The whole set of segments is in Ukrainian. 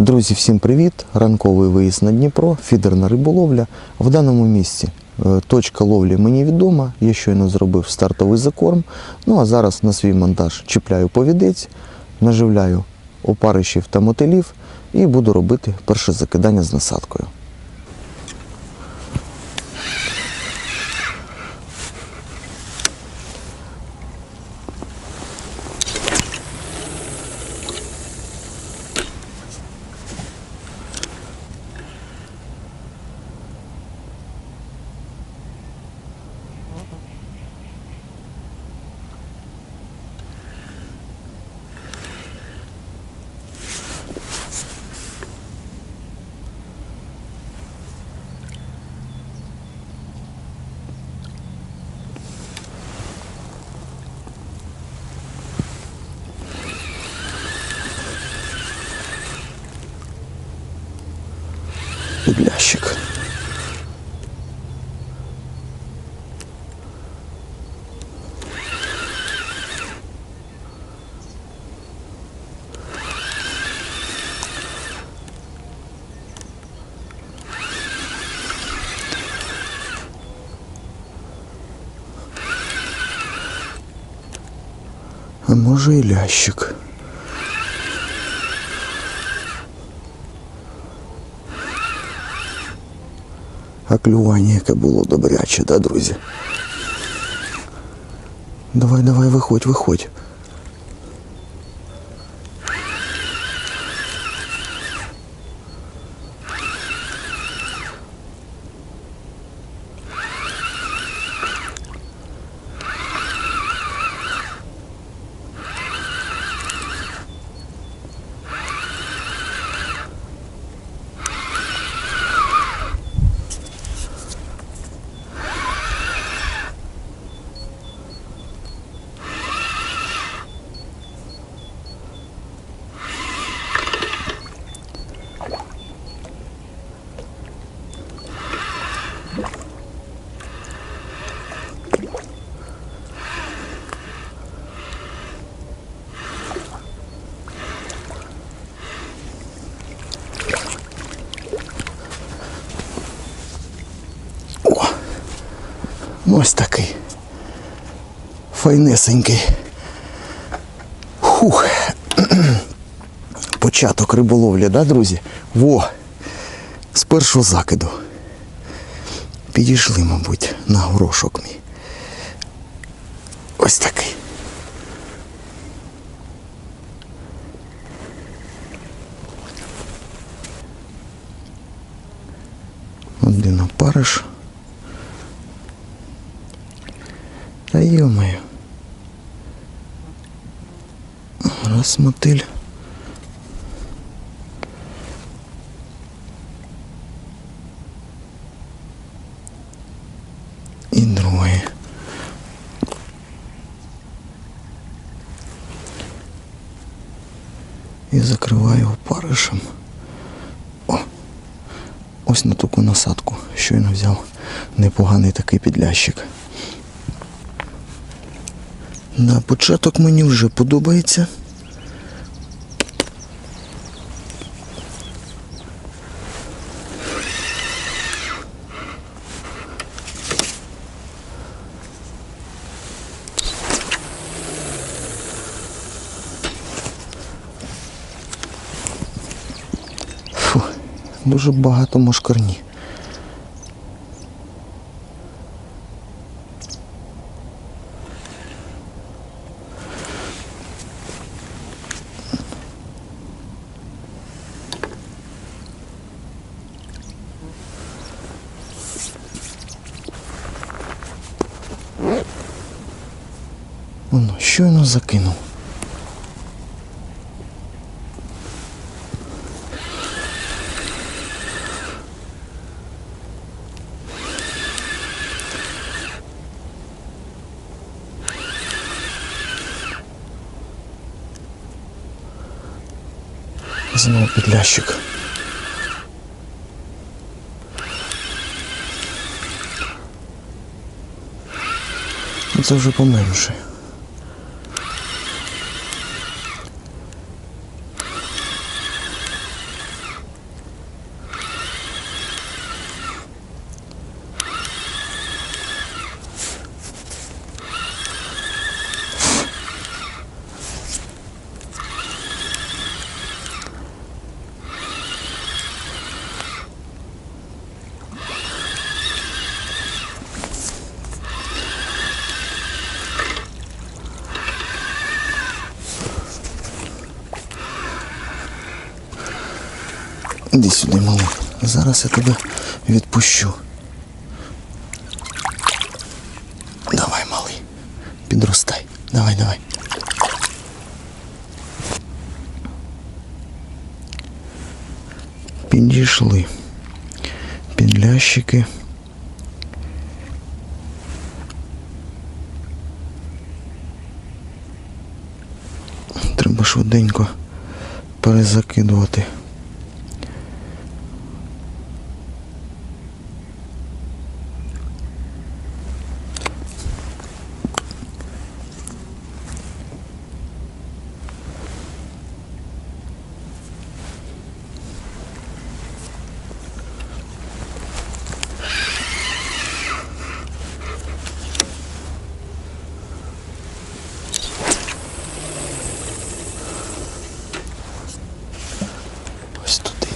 Друзі, всім привіт! Ранковий виїзд на Дніпро, фідерна риболовля. В даному місці е, точка ловлі мені відома. Я щойно зробив стартовий закорм. Ну а зараз на свій монтаж чіпляю повідець, наживляю опарищів та мотилів і буду робити перше закидання з насадкою. А може і лящик. А клювання яке було добряче, да, друзі? Давай, давай, виходь, виходь. Файнесенький. Хух. Початок риболовлі, да, друзі? Во! З першого закиду. Підійшли, мабуть, на горошок мій. Ось такий. Один опариш. Та йомаю. Раз мотиль. І другий. І закриваю опаришем. О! Ось на таку насадку щойно взяв непоганий такий підлящик. На початок мені вже подобається. Дуже багато мошкарні. Воно щойно закинув. Знову підлящик. Це вже поменше. Іди сюди, малий. Зараз я тебе відпущу. Давай, малий. Підростай. Давай, давай. Підійшли. Підлящики. Треба швиденько перезакидувати. Ось туди.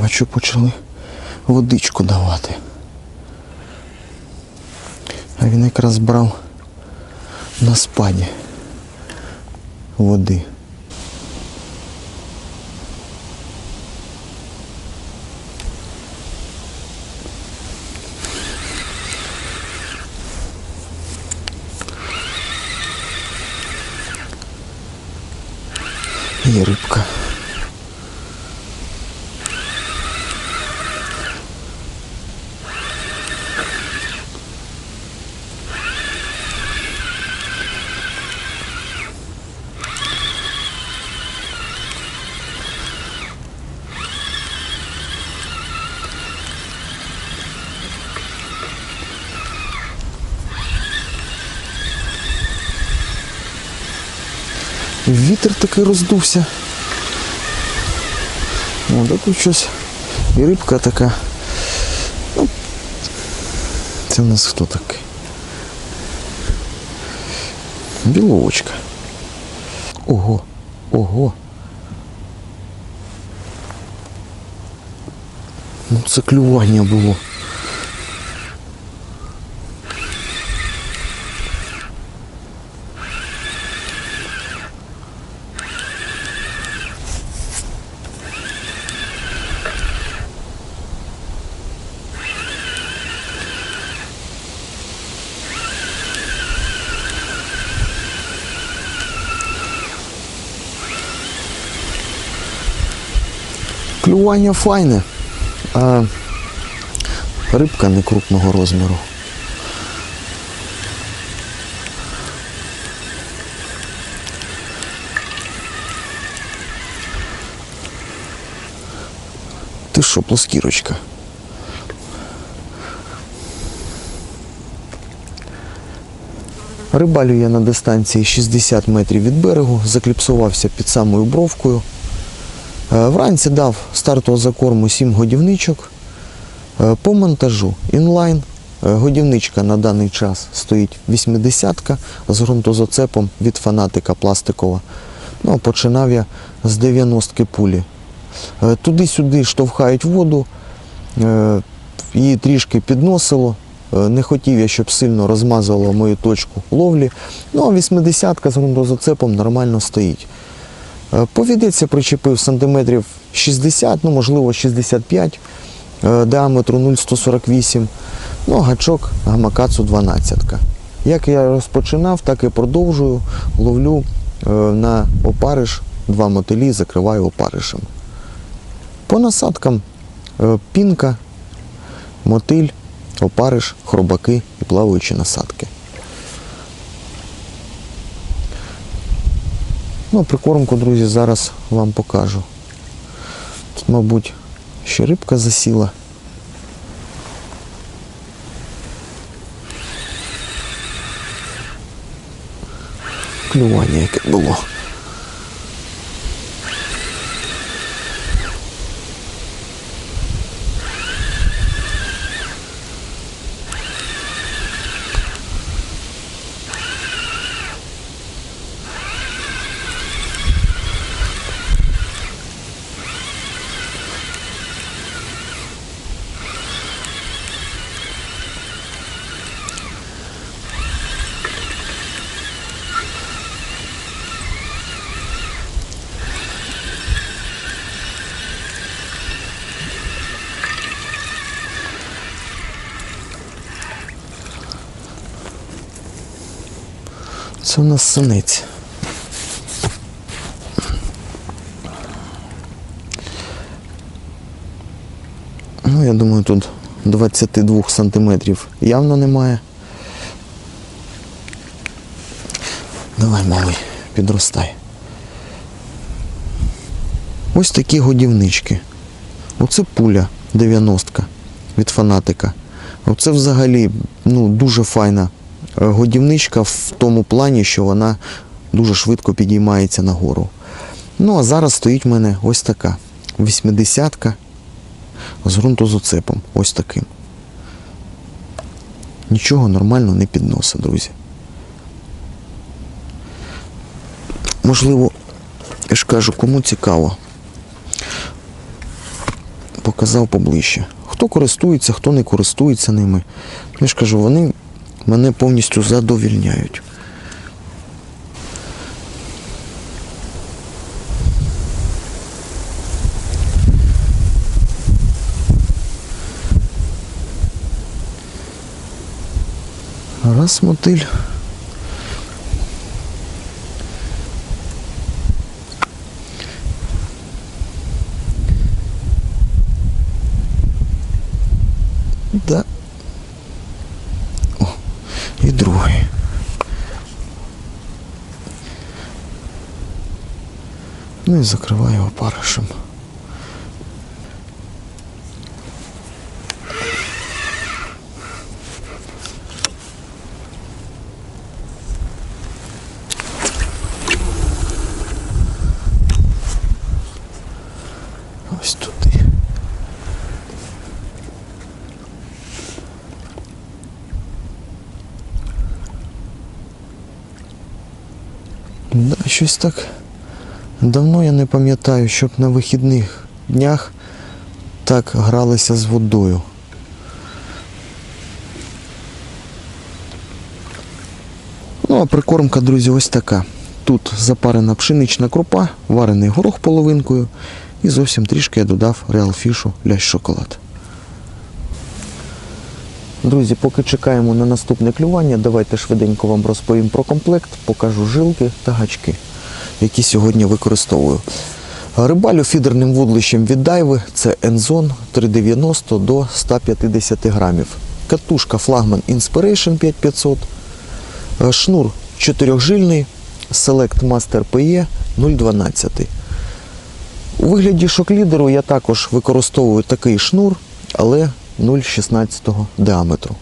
Бачу, почали водичку давати. А він якраз брав на спаді води. Є рибка. Вітер такий роздувся. О, да тут щось. І рибка така. Ну, це в нас хто такий? Біловочка. Ого, ого. Ну це клювання було. Клювання файне, а рибка не крупного розміру. Ти що, плоскірочка? Рибалю я на дистанції 60 метрів від берегу, закліпсувався під самою бровкою. Е, Вранці дав стартового закорму 7 годівничок. Е, По монтажу інлайн. Е, Годівничка на даний час стоїть 80-ка з ґрунтозацепом від фанатика пластикова. Ну, починав я з 90-ки пулі. Туди-сюди штовхають воду, її трішки підносило. Не хотів я, щоб сильно розмазувало мою точку ловлі. Ну, а 80-ка з ґрунтозацепом нормально стоїть. Е, причепив сантиметрів 60, ну можливо 65, е, діаметру 0,148, ну гачок гамакацу 12. Як я розпочинав, так і продовжую. Ловлю е, на опариш, два мотилі, закриваю опаришем. По насадкам пінка, мотиль, опариш, хробаки і плаваючі насадки. Ну, прикормку, друзі, зараз вам покажу. Тут, мабуть, ще рибка засіла. Клювання яке було. Це у нас синець. Ну, я думаю, тут 22 сантиметрів явно немає. Давай, малий, підростай. Ось такі годівнички. Оце пуля 90 від фанатика. Оце взагалі ну, дуже файна годівничка в тому плані, що вона дуже швидко підіймається нагору. Ну, а зараз стоїть в мене ось така 80-ка з ґрунтозацепом. Ось таким. Нічого нормально не підносить, друзі. Можливо, я ж кажу, кому цікаво. Показав поближче. Хто користується, хто не користується ними. Я ж кажу, вони мене повністю задовільняють. Раз мотиль. Ну і закриваю його паришем. Ось туди. Да, щось так давно я не пам'ятаю, щоб на вихідних днях так гралися з водою. Ну, а прикормка, друзі, ось така. Тут запарена пшенична крупа, варений горох половинкою і зовсім трішки я додав реалфішу лящ шоколад. Друзі, поки чекаємо на наступне клювання, давайте швиденько вам розповім про комплект, покажу жилки та гачки, які сьогодні використовую. Рибалю фідерним вудлищем від дайви це Enzon 390 до 150 грамів. Катушка флагман Inspiration 5500, е, шнур чотирьохжильний Select Master PE 012. У вигляді шок-лідеру я також використовую такий шнур, але 0,16 діаметру.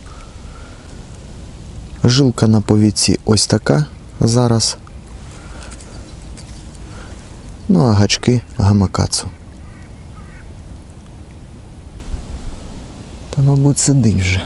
Жилка на повідці ось така зараз. Ну а гачки гамакацу. Та, мабуть, сидить вже.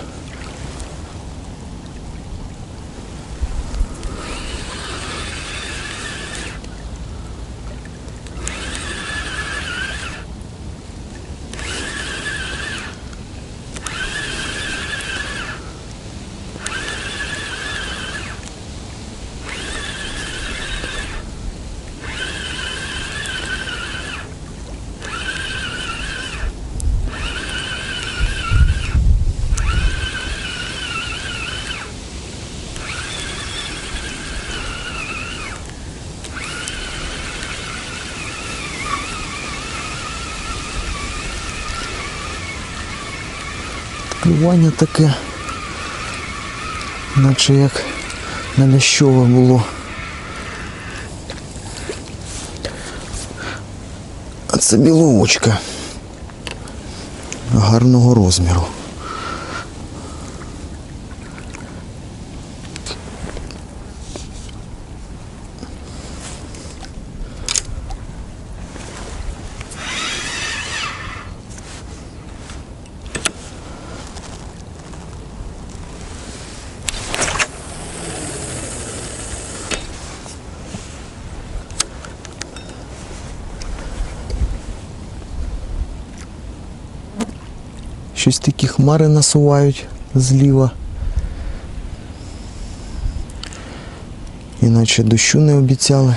Клювання таке, наче як на лящове було. А це біловочка гарного розміру. Щось такі хмари насувають зліва. Іначе дощу не обіцяли.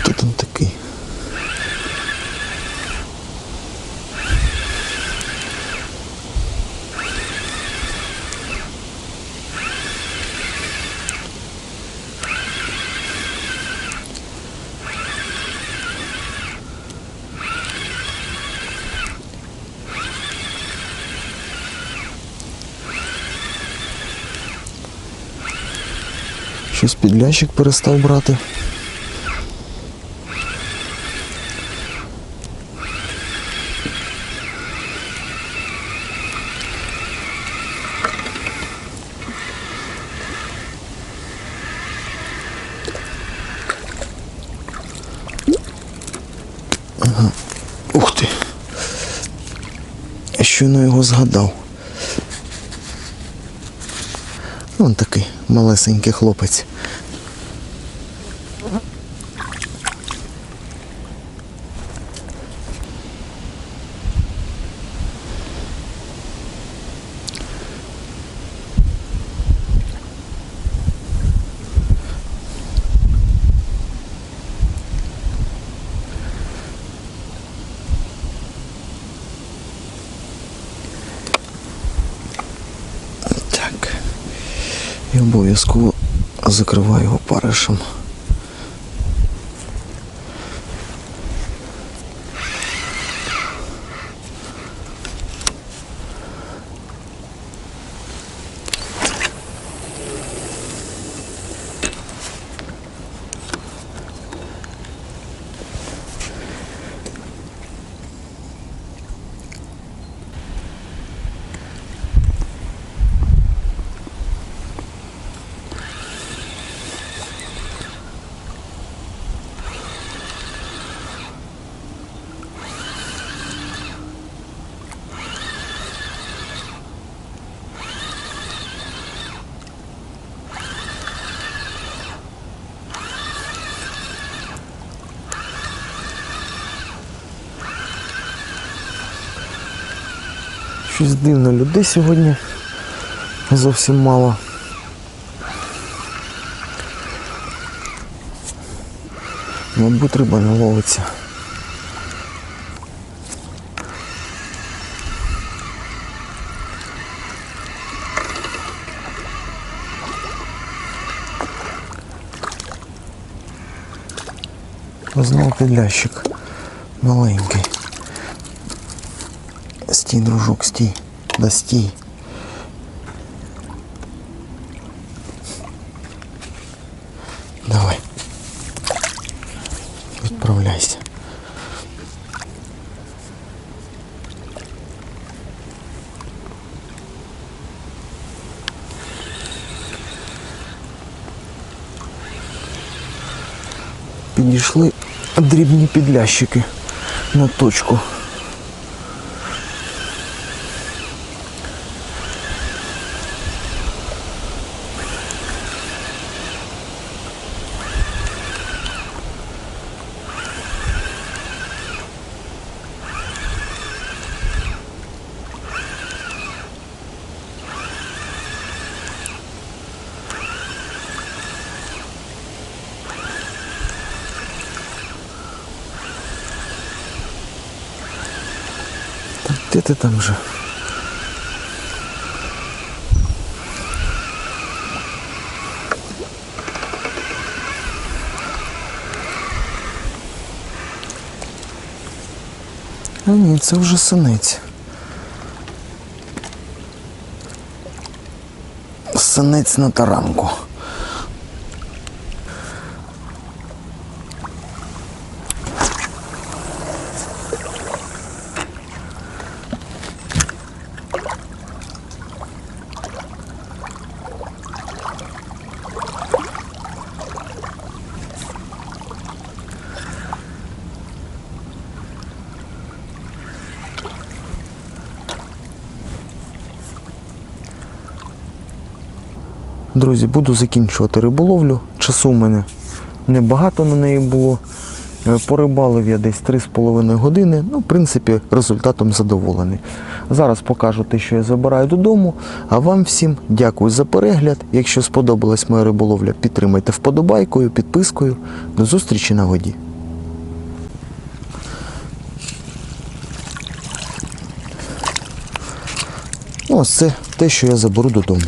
Хто там такий? Щось підлящик перестав брати. Ух ти. Щойно його згадав. Вон такий малесенький хлопець. І обов'язково закриваю його паришем. Щось дивно людей сьогодні зовсім мало. Мабуть, риба не ловиться. Знову підлящик маленький. Стій, дружок, стій. Да стій. Давай. Відправляйся. Підійшли дрібні підлящики на точку. Ти там же? А ні, це вже синець. Синець на таранку. Друзі, буду закінчувати риболовлю. Часу в мене небагато на неї було. Е, Порибалив я десь 3,5 години. Ну, в принципі, результатом задоволений. Зараз покажу те, що я забираю додому. А вам всім дякую за перегляд. Якщо сподобалась моя риболовля, підтримайте вподобайкою, підпискою. До зустрічі на воді. Ну, ось це те, що я заберу додому.